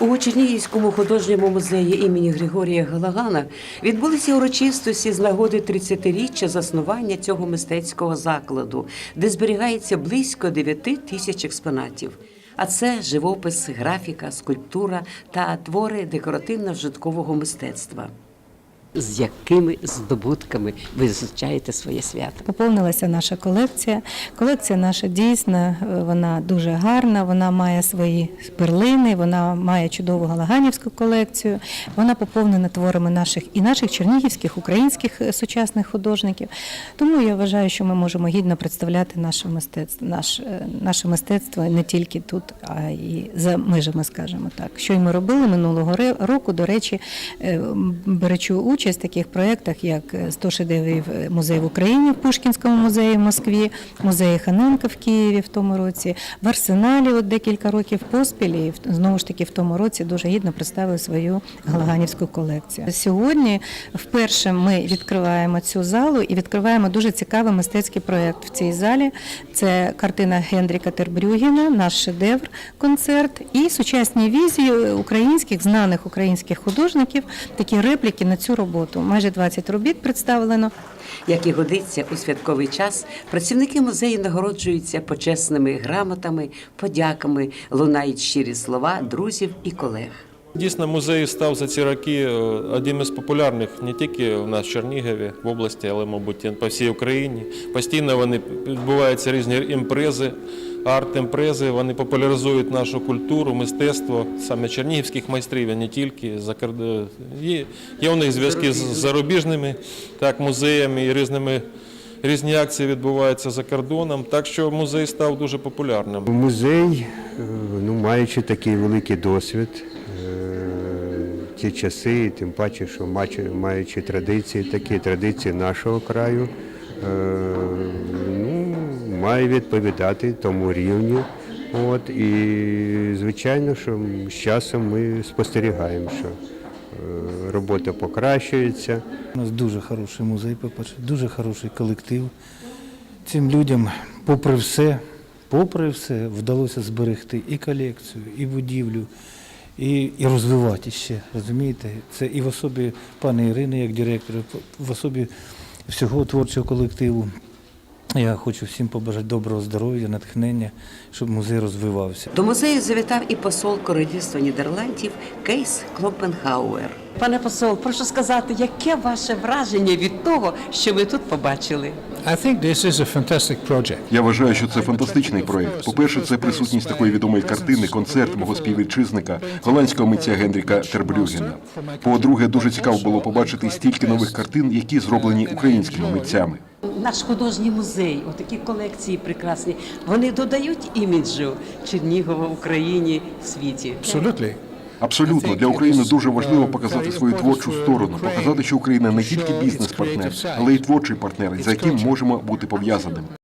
У Чернігівському художньому музеї імені Григорія Галагана відбулися урочистості з нагоди 30-річчя заснування цього мистецького закладу, де зберігається близько 9 тисяч експонатів. А це живопис, графіка, скульптура та твори декоративно-вжиткового мистецтва. З якими здобутками ви зустрічаєте своє свято? Поповнилася наша колекція. Колекція наша дійсна, е, вона дуже гарна, вона має свої перлини, вона має чудову галаганівську колекцію. Вона поповнена творами наших і наших чернігівських, українських е, сучасних художників. Тому я вважаю, що ми можемо гідно представляти наше мистецтво, наш, е, наше мистецтво не тільки тут, а й за межами, скажімо так. Що й ми робили минулого року, до речі, е, беручи участь в таких проєктах, як 100 шедеврів е, музей в Україні в Пушкінському музеї в Москві, музеї Ханенка в Києві в тому році, в Арсеналі от декілька років поспіль, і знову ж таки в тому році дуже гідно представили свою галаганівську колекцію. Сьогодні вперше ми відкриваємо цю залу і відкриваємо дуже цікавий мистецький проєкт в цій залі. Це картина Генріка Тербрюгіна, наш шедевр, концерт і сучасні візії українських знаних українських художників, такі репліки на цю роботу. Майже 20 робіт представлено. Як і годиться у святковий час, працівники музею нагороджуються почесними грамотами, подяками, лунають щирі слова друзів і колег. Дійсно, музей став за ці роки е, одним із популярних не тільки у нас в Чернігові, в області, але, мабуть, по всій Україні. Постійно вони відбуваються різні імпрези, арт-імпрези. Вони популяризують нашу культуру, мистецтво саме чернігівських майстрів, а не тільки Є, є у них зв'язки з зарубіжними так, музеями і різними. Різні акції відбуваються за кордоном, так що музей став дуже популярним. Музей, е, ну, маючи такий великий досвід, е, ті часи, тим паче, що маючи традиції, такі традиції нашого краю, е, має відповідати тому рівню. От, і звичайно, що з часом ми спостерігаємо, що е, робота покращується. У нас дуже хороший музей, по-перше, дуже хороший колектив. Цим людям, попри все, попри все, вдалося зберегти і колекцію, і будівлю, і, і розвивати ще. Розумієте? Це і в особі пані Ірини, як директора, в особі всього творчого колективу. Я хочу всім побажати доброго здоров'я, натхнення, щоб музей розвивався. До музею завітав і посол Королівства Нідерландів Кейс Клопенхауер. Пане посол, прошу сказати, яке ваше враження від того, що ви тут побачили? I think this is a fantastic project. Я вважаю, що це фантастичний проєкт. По-перше, це присутність такої відомої картини, концерт мого співвітчизника, голландського митця Генріка Тербрюгена. По-друге, дуже цікаво було побачити стільки нових картин, які зроблені українськими митцями. Наш художній музей, отакі колекції прекрасні, вони додають іміджу Чернігова в Україні в світі. Absolutely. Абсолютно. Для України дуже важливо показати свою творчу сторону, показати, що Україна не тільки бізнес-партнер, але й творчий партнер, за яким можемо бути пов'язаними.